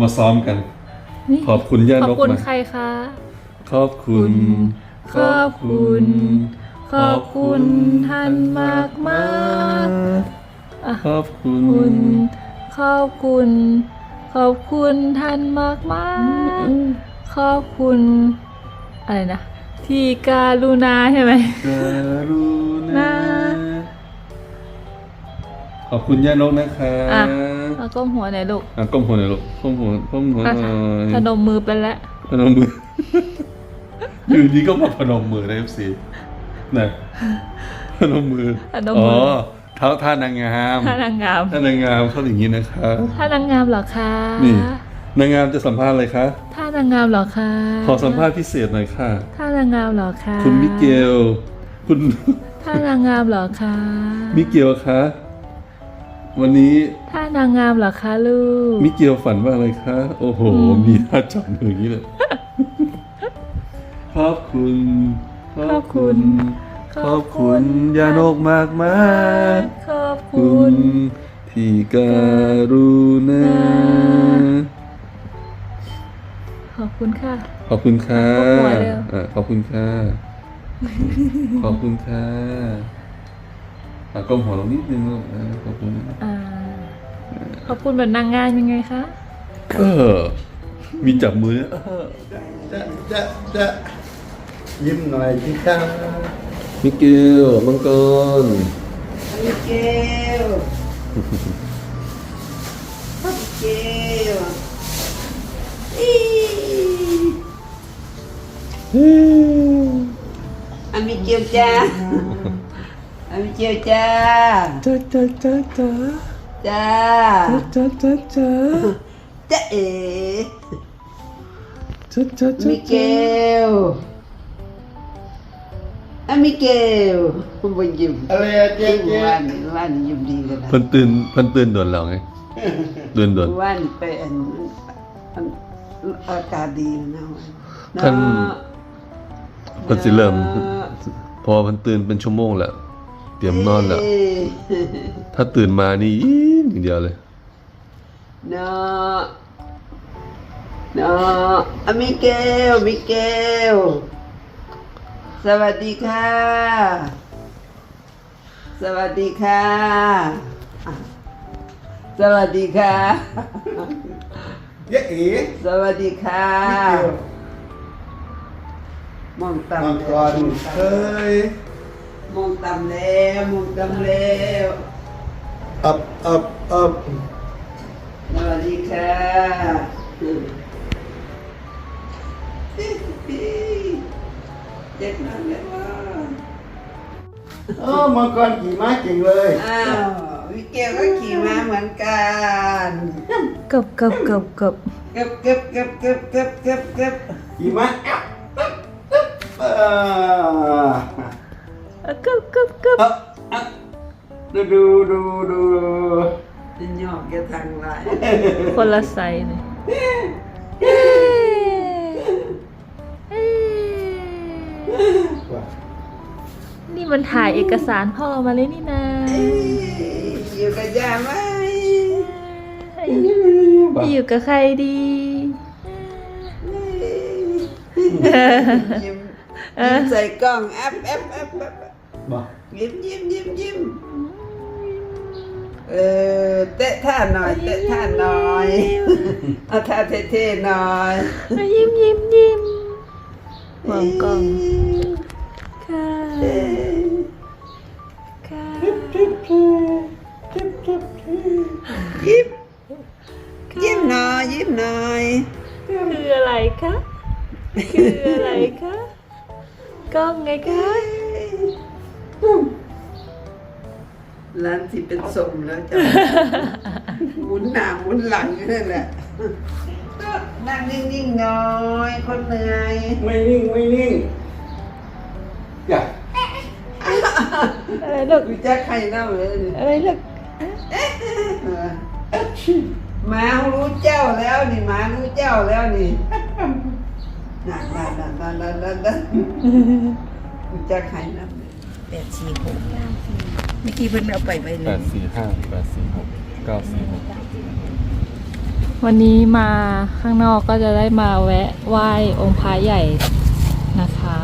มาซ้อมกันนี่ขอบคุณย่าขอนบกคุณมาใครคะ ขอบคุณ ขอบคุณ ขอบคุณท่านมากมากอะขอบคุณคุณ ขอบคุณ ขอบคุณท่านมากมากขอบคุณ อะไรนะ ที่การุณาใช่ไหมกรุณานะขอบคุณย่านกนะคะอะแล้ว ก้มหัวหน่อยลูกอะก้มหัวหน่อยลูกก้มหัวก้มหัวหอะน่อยพนมมือไปแล้วพนมมืออยู่ดีก็มาพนมมือนะเอฟซีนะพนมมือพนมอ๋มืออเท้าท่านางงามท่านางงามท่านางงามเขาอย่างนี้นะคะท่านางงามเหรอคะนี่นางงามจะสัมภาษณ์อะไรคะท่านางงามเหรอคะขอสัมภาษณ์พิเศษหน่อยค่ะท่านางงามเหรอคะคุณมิเกลคุณท่านางงามเหรอคะมิเกลคะ วันนี้ท่านางงามเหรอคะลูก มิเกลฝันว่าอะไรคะ โอ้โห มีท่าจับมืออย่างนี้เลยขอบคุณขอบคุณ ขอบคุณยานกมากมากขอบๆคุคุณณที่การุณาขอบคุณค่ะ ขอบคุณค่ะขอบคุณเร็วอะขอบคุณค่ะขอบคุณค่ะ อะก้มหัวลงนิดนึงลูกอะขอบคุณอ่าขอบคุณแบบนางงามยังไงคะเออมีจับมือเออจะจะจะยิ้มหน่อยสิครับมิเกลมังกรมิเกลมิเกลอีอามิเกลจ้าอา มิเกลจ้าจ้าจ้าจ้าจ้าจ้าจ้าจ้าจ้าจ้าเอ๋จ้าจ้าจ้ามิเกลอามิเกลผมไปยิ้มอะไรอะเจ๊ยิ้มเจ๊วันวันยิ้มดีกันนะเพิ่นตื่นเพิ่นตื่นด่วนแล้วไงตื่นด่วนวันไปอันอันอากาศดีนะวันท่านเนาะเพิ่นสิเริ่มพอเพิ่นตื่นเป็นชั่วโมงแล้ว เตรียมนอนแล้วเอ้ยถ้าตื่นมานี่อีดอย่างเดียวเลยเนาะเนาะอะมิเกลมิเกล สวัสดีค่ะ สวัสดีค่ะอะสวัสดีค่ะเย้เอ๋สวัสดีค่ะมิเกลมองมังต่ำกรเคย มองต่ำแล้วมองต่ำแล้วอับอับอับสวัสดีค่ะเจ็บมากเลยว่าเออมังกรขี่ม้าเก่งเลยอ้าววิเกลก็ขี่ม้าเหมือนกันเกับกับกับกับเก็บเก็บเก็บเก็บเก็บเก็บเก็บขี่ม้าอับอับอับเออ กับกับกับดูดูดูดูจะหยอกแกทางไรคนละไซส์เลยนี่มันถ่ายเอกสารพ่อมาเลยนี่นะอยู่กับยาไหมอยู่กับใครดียิ้มใส่กล้องแอปแอปแอปแอป บอกยิ้มยิ้มยิ้มยิ้มเออเตะท่าหน่อยเตะท่าหน่อยเอาท่าเท่ๆหน่อยยิ้มยิ้มยิ้มมองกล้องค่ะเอ้ยค่ะยิ้มยิ้มหน่อยยิ้มหน่อยคืออะไรคะคืออะไรคะกล้องไงคะ ร้านที่เป็นสมแล้วจ้ะหมุนหน้าหมุนหลังอยู่นั่นแหละก็นั่งนิ่งๆหน่อยคนเหนื่อยไม่นิ่งไม่นิ่งอย่าอะไรลูกกูจะใครเล่าเลยอะไรลูกเออหมารู้เจ้าแล้วนี่หมารู้เจ้าแล้วนี่นั่นนั่นนั่นนั่นนั่นนั่นนั่นกูจะใครเล่าเลย แปดสี่หกเมื่อกี้เพิ่นเอาไปไปเลแปยดสี่ห้าแปดสี่หกเก้าสี่หกวันนี้มาข้างนอกก็จะได้มาแวะไหว้องค์พระใหญ่นะคะ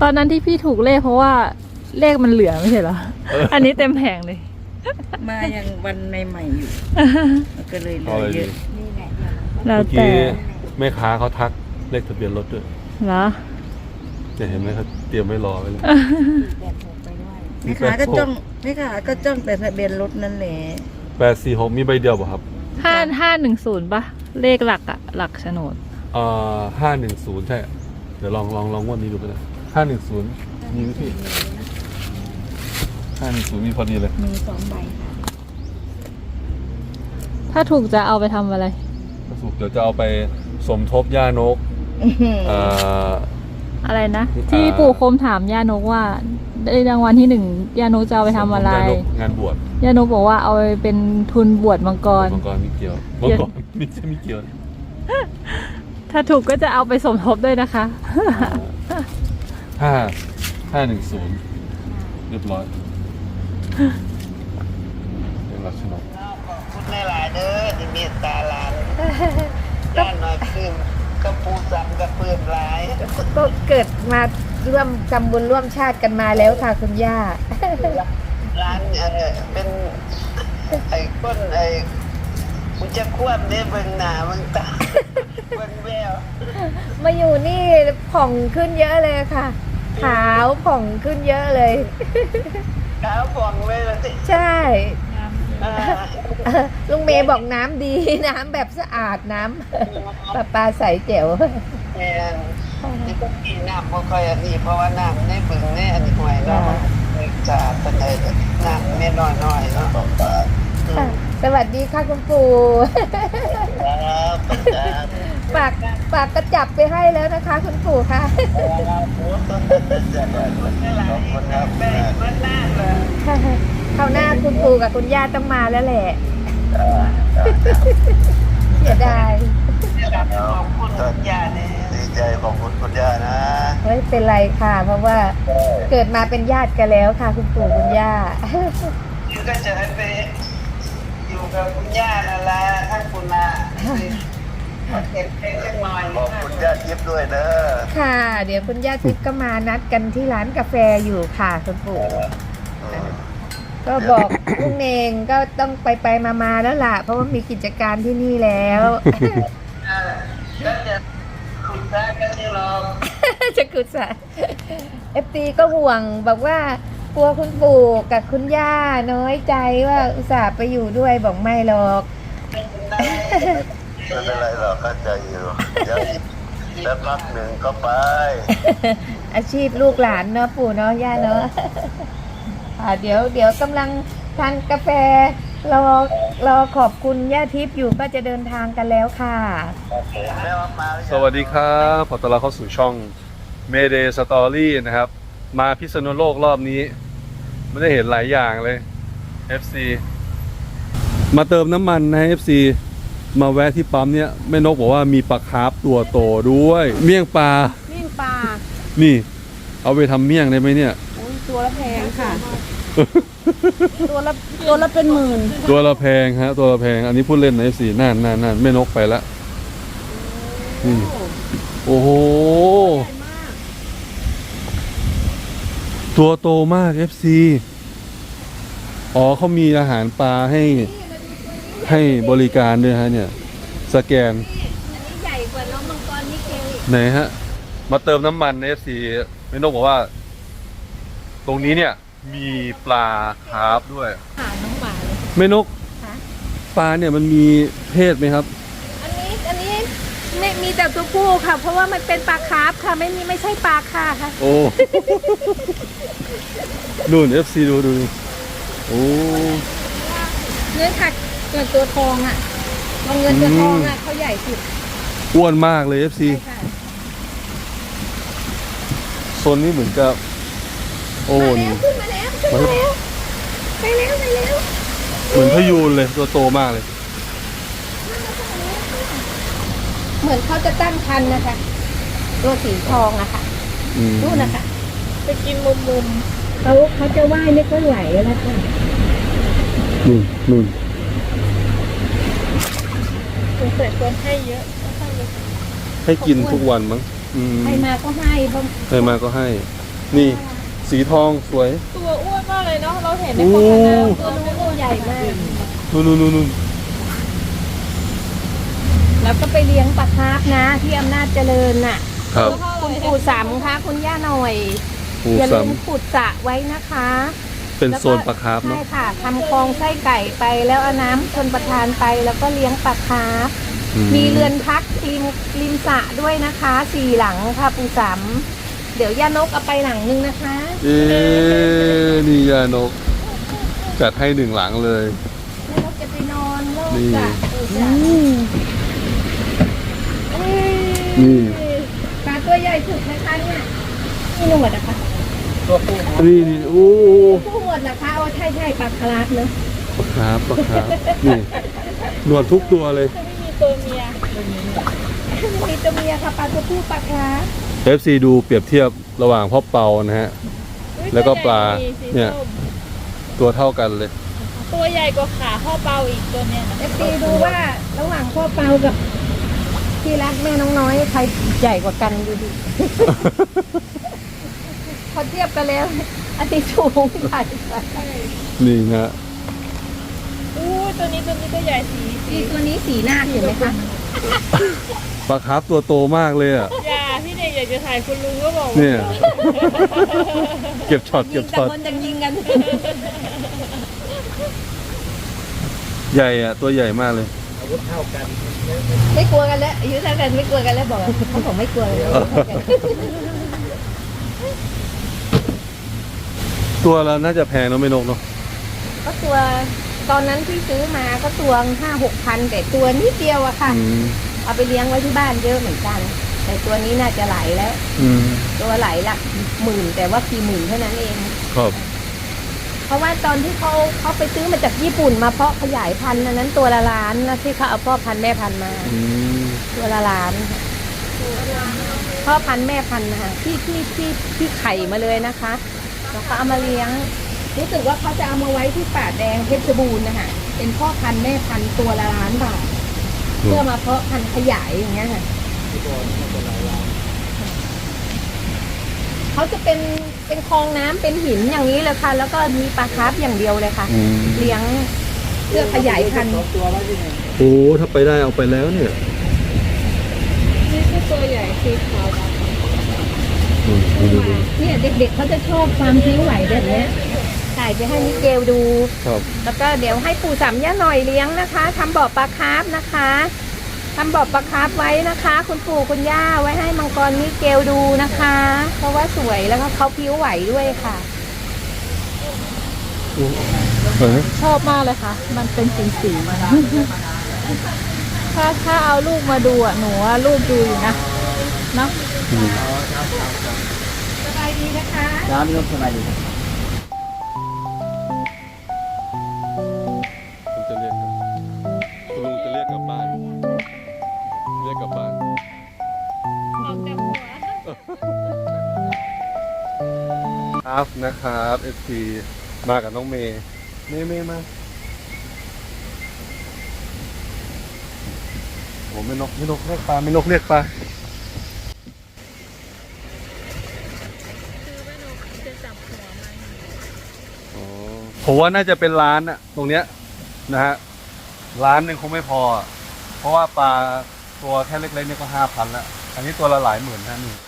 ตอนนั้นที่พี่ถูกเลขเพราะว่าเลขมันเหลือไม่ใช่เหรอ อันนี้เต็มแผงเลย มายังวันใหม่ๆอยู่ก็เลยเหลืเอาออะไรเยดีอะนี่แหละแล้วเมื่อแต่กี้แม่ค้าเขาทักเลขทะเบียนรถด้วย เหรอ เนี่ยเห็นไหมเขาเตรียมไว้รอไว้เลยแบกผมไปด้วยมีแม่แปค้าดก็หกจ้องแม่ค้าก็จ้องแต่ทะเบียนรถนั่นแหละแปดสี่หกมีใบเดียวป่ะครับห้าห้าหนึ่งศูนย์ปะเลขหลักอะหลักโฉนดเอ่อห้าหนึ่งศูนย์ใช่ เดี๋ยวลองลองลองงวันนี้ดูไปเลยห้าหนึ่งศูนย์มีไหมพี่ห้าหนึ่งศูนย์มีพอดีเลยมีสองใบค่ะถ้าถูกจะเอาไปทำอะไรสรุปเดี๋ยวจะเอาไปสมทบย่านกเอ่อ อะไรนะอ่าที่ปู่คมถามย่านกว่าได้รางวัลที่หนึ่งย่านกจะเอาไปทำอะไรสมทบย่านกงานบวชย่านกบอกว่าเอาไปเป็นทุนบวชมังกร มังกรมีเกี่ยวมังกรมีใช่มีเกี่ยวนะถ้าถูกก็จะเอาไปสมทบด้วยนะคะ ห้าห้าหนึ่งศูนย์เรียบร้อยเป็นลักษณะขอบคุณหลายๆเด้อที่เมตตาหลาน ย่านหน่อยคืม กระปูสัมกระเพื่อมหลายก็เกิดมาร่วมทำบุญร่วมชาติกันมาแล้วค่ะคุณย่า ร้านเออเป็นไอ้ก้นไอ้กูจะควบเนี่ยเบิ่งหน้าเบิ่งตาเบิ่งแววมาอยู่นี่ผ่องขึ้นเยอะเลยค่ะ ขาวผ่องขึ้นเยอะเลย ขาวผ่องเลยละสิ ใช่อ่าเออ ลุงเมย์บอกน้ำดีน้ำแบบสะอาดน้ำปลาปลาใสแจ๋วแม่นนี่ก็กินน้ำบ่ค่อยอันนี้เพราะว่าน้ำในบึงในอันนี้ห่วยเนาะมันไม่สะอาดปานใดเด้อน้ำไม่น้อยๆเนาะอืมสวัสดีค่ะคุณปู่ครับครับฝากฝากกระจับไปให้แล้วนะคะ คุณปู่ค่ะขอบคุณครับแม่ เบิ่งหน้าเลยคราวหน้าคุณปู่กับคุณย่าต้องมาแล้วแหละเสียดายขอบคุณทุกอย่างนี่ดีใจขอบคุณคุณย่านะไม่เป็นไรค่ะ เพราะว่าเกิดมาเป็นญาติกันแล้วค่ะ คุณปู่คุณย่าอยู่ก็จะให้ไปอยู่กับคุณย่านั่นแหละท่านคุณนาเก็บเพลงสักหน่อยขอบคุณย่าทิพย์ด้วยเด้อค่ะ เดี๋ยวคุณย่าทิพย์ก็มานัดกันที่ร้านกาแฟอยู่ค่ะคุณปู่อืม ก็บอกลุงเนงก็ต้องไปไปมามาๆแล้วล่ะ เพราะว่ามีกิจการที่นี่แล้วก็จะขุดซะกันนี่หรอกจะกุศลเอฟตีก็ห่วงบอกว่ากลัวคุณปู่กับคุณย่าน้อยใจว่าอุตส่าห์ไปอยู่ด้วยบอกไม่หรอกไม่เป็นไรไม่เป็นไรหรอกเข้าใจอยู่เดี๋ยวอีกสักพักหนึ่งก็ไป อาชีพลูกหลานเนาะปู่เนาะย่าเนาะอ่า เดี๋ยวเดี๋ยวกำลังทานกาแฟรอรอขอบคุณย่าทิพย์อยู่ก็จะเดินทางกันแล้วค่ะแม่ว่ามาหรือยังสวัสดีครับขอต้อนรับเข้าสู่ช่อง Mayday Story นะครับ มาพิษณุโลกรอบนี้ ไม่ได้เห็นหลายอย่างเลย FC มาเติมน้ำมันนะ FC มาแวะที่ปั๊มเนี่ยแม่นกบอกว่ามีปลาคาร์ฟตัวโตด้วย เมี่ยงปลา เมี่ยงปลา นี่ เอาไปทำเมี่ยงได้ไหมเนี่ยโอ้ยตัวละแพงค่ะ ตัวละตัวละเป็นหมื่นตัวละแพงฮะ ตัวละแพง อันนี้พูดเล่นนะ FC นั่นนั่นนั่นแม่นกไปละนี่โอ้โห ตัวโตมาก FC อ๋อเขามีอาหารปลาให้ให้บริการด้วยฮะเนี่ย สแกนใหญ่กว่าน้องมังกรนิเกลอีกไหนฮะ มาเติมน้ำมันใน FC แม่นกบอกว่า ตรงนี้เนี่ย มีปลาคาร์ฟด้วย หาน้องหมาเลยแม่นกคะปลาเนี่ยมันมีเพศไหมครับ อันนี้อันนี้ไม่มีแต่ตัวผู้ค่ะ เพราะว่ามันเป็นปลาคาร์ฟค่ะ ไม่มีไม่ใช่ปลาค่ะค่ะโอ้นู่น FC ดูดูดูโอ้เนื้อค่ะเกิดตัวทองอะตัวเงินตัวทองอะเขาใหญ่สุดอ้วนมากเลย FC ใช่ค่ะโซนนี้เหมือนกับ โอ้มานี่แล้วขึ้นมาแล้วขึ้นมาแล้วไปแล้วไปแล้วเหมือนพยูนเลยตัวโตมากเลย เหมือนเขาจะตั้งคันนะคะ ตัวสีทองอะค่ะอืมนู่นนะคะไปกินมุมมุมเขาเขาจะว่ายไม่ก็ไหลแล้วค่ะนู่นนู่นแต่คนให้เยอะให้กินทุกวันมั้งอืมใครมาก็ให้เพราะใครมาก็ให้ นี่ สีทองสวย ตัวอ้วนมากเลยเนาะเราเห็นในโอ้โฆษณาตัวนู้นตัวใหญ่มาก นู่นนู่นนู่นนู่นแล้วก็ไปเลี้ยงปลาคาร์ฟนะที่อำนาจเจริญน่ะครับคุณปู่สามคะคุณย่าหน่อยปูอย่าซัลืมมขุดสระไว้นะคะเป็นโซนปลาคาร์ฟเนาะใช่ค่ะทำคลองไส้ไก่ไปแล้วเอาน้ำชนประทานไปแล้วก็เลี้ยงปลาคาร์ฟอืมีเรือนพักริมริมสระด้วยนะคะ สี่หลังค่ะปูสาม เดี๋ยวย่านกเอาไปหลังนึงนะคะเอ๊ะนี่ยานก จัดให้หนึ่งหลังเลย ย่านกจะไปนอนโลกนี่สระปูสามนี่ ปลาตัวใหญ่สุดนะคะเนี่ยนี่หนวดนะคะนี่นี่โอ้ผู้หนวดนะคะโอ้ใช่ใช่ปลาคาราฟเนอะปลาคาร์ฟปลาคาร์ฟนี่หนวดทุกตัวเลย ไม่มีตัวเมียมีตัวเมียค่ะปลาตัวผู้ปลาคาราฟ FC ดูเปรียบเทียบระหว่างพ่อเปานะฮะอุ๊ยแล้วก็ปลาตัวใหญ่สีเนี่ยส้มตัวเท่ากันเลย ตัวใหญ่กว่าขาพ่อเปาอีกตัวเนี้ยนะเอฟซีดูว่าระหว่างพ่อเปากับที่รักแม่น้องน้อยใครใหญ่กว่ากันดูดิพอเทียบกันแล้วอันที่สูงใหญ่กว่านี่นะอู้ตัวนี้ตัวนี้ก็ใหญ่สีสีนี่ตัวนี้สีหน้าคเห็นไหมคะปลาคาร์ฟตัวโตมากเลยอะอย่า พี่เด็กอยากจะถ่ายคุณลุงก็บอกว่าเนี่ย เก็บช็อตยิเก็งบแต่ช็อตคนจะยิงกัน ใหญ่อะตัวใหญ่มากเลยไม่กลัวกันแล้วอายุเท่ากันไม่กลัวกันแล้วบอกว่าเขาบอกไม่กลัวเลยอายุเท่ากันตัวเราน่าจะแพงเนอะไม่นกเนาะก็ตัวตอนนั้นที่ซื้อมาก็ตัวห้าหกพันแต่ตัวนิดเดียวอะค่ะ อืมเอาไปเลี้ยงไว้ที่บ้านเยอะเหมือนกัน แต่ตัวนี้น่าจะไหลแล้ว อืมตัวไหลหลักหมื่นแต่ว่ากี่หมื่นเท่านั้นเอง ครับเพราะว่าตอนที่เขาเขาไปซื้อมาจากญี่ปุ่นมาเพาะขยายพันธุ์อันนั้นตัวละล้านนะที่เขาเอาพ่อพันธุ์แม่พันธุ์มา อืมตัวละล้านพ่อพันธุ์แม่พันธุ์นะคะที่ที่ที่ที่ไข่มาเลยนะคะแล้วเขาเอามาเลี้ยง รู้สึกว่าเขาจะเอามาไว้ที่ป่าแดงเพชรบูรณ์นะคะเป็นพ่อพันธุ์แม่พันธุ์ตัวละล้านบาทเพื่อมาเพาะพันธุ์ขยายอย่างเงี้ยค่ะ เขาจะเป็นเป็นคลองน้ำเป็นหินอย่างนี้เลยค่ะ แล้วก็มีปลาคาร์ฟอย่างเดียวเลยค่ะ อืมเลี้ยงเพื่อขยายพันธุ์โอ้ถ้าไปได้เอาไปแล้วเนี่ยนี่คือตัวใหญ่สีขาวดำอืมดูดูดูเนี่ยเด็กๆเขาจะชอบความพลิ้วไหวแบบเนี้ยถ่ายไปให้มิเกลดู ครับแล้วก็เดี๋ยวให้ปู่สามย่าหน่อยเลี้ยงนะคะทำบ่อปลาคาร์ฟนะคะ ทำบ่อปลาคาร์ฟไว้นะคะ คุณปู่คุณย่าไว้ให้มังกรมิเกลดูนะคะ เพราะว่าสวยแล้วก็เขาพลิ้วไหวด้วยค่ะเออชอบมากเลยค่ะ มันเป็นสีสีๆนะถ้าถ้าเอาลูกมาดูอะหนูว่าลูกดูอยู่นะเนาะ อืมสบายดี ครับนะครับเอซีมากับน้องเมย์เมย์เมย์มาโอ้ไม่นกไม่นกเรียกปลาไม่นกเรียกปลาอ๋อผมว่าน่าจะเป็นร้านอะตรงเนี้ยนะฮะร้านหนึ่งคงไม่พอ เพราะว่าปลาตัวแค่เล็กๆเนี่ยก็ห้าพันล้วอันนี้ตัวละหลายหมื่นนะนี่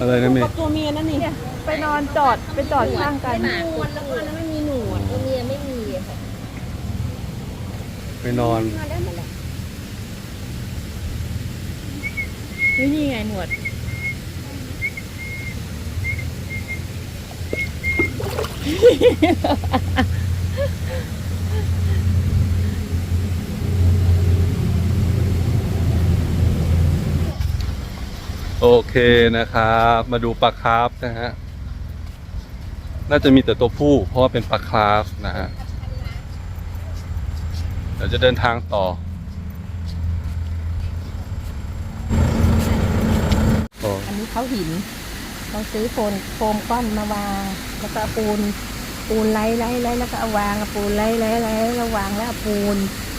อะไรนะเมย์กับตัวเมียนั่นนี่ไปนอนจอดไปจอดข้างกันหนวดแล้วก็อันนั้นไม่มีหนวดตัวเมียไม่มีอะค่ะไปนอนมาได้มาแล้วนี่นี่ไงหนวด โอเคนะครับ มาดูปลาคาร์ฟนะฮะ น่าจะมีแต่ตัวผู้ เพราะว่าเป็นปลาคาร์ฟนะฮะ เดี๋ยวจะเดินทางต่อโอ้อันนี้เขาหินเขาซื้อโฟนโฟมก้อนมาวาง แล้วก็เอาปูน ปูนไล่ไล่ไล่แล้วก็เอาวางเอาปูนไล่ไล่ไล่แล้ววางแล้วเอาปูน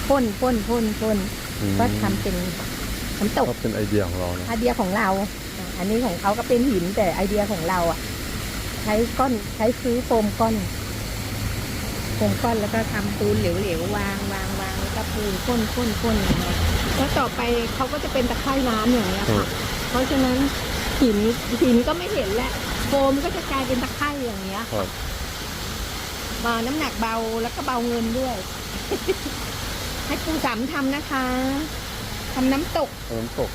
พ่นพ่นพ่นพ่นอืมก็ทำเป็น น้ำตกก็เป็นไอเดียของเรานะไอเดียของเราอะอันนี้ของเขาก็เป็นหินแต่ไอเดียของเราอะ ใช้ก้อนใช้ซื้อโฟมก้อนโฟมก้อนแล้วก็ทำปูนเหลวๆวางวางวางแล้วก็ปูนพ่นพ่นพ่นอย่างเงี้ยแล้วต่อไปเขาก็จะเป็นตะไคร่น้ำอย่างเงี้ยค่ะเพราะฉะนั้นหินหินก็ไม่เห็นแหละโฟมก็จะกลายเป็นตะไคร่อย่างเงี้ยครับมาน้ำหนักเบาแล้วก็เบาเงินด้วย ให้ปูสามทำนะคะ ทำน้ำตก น้ำตก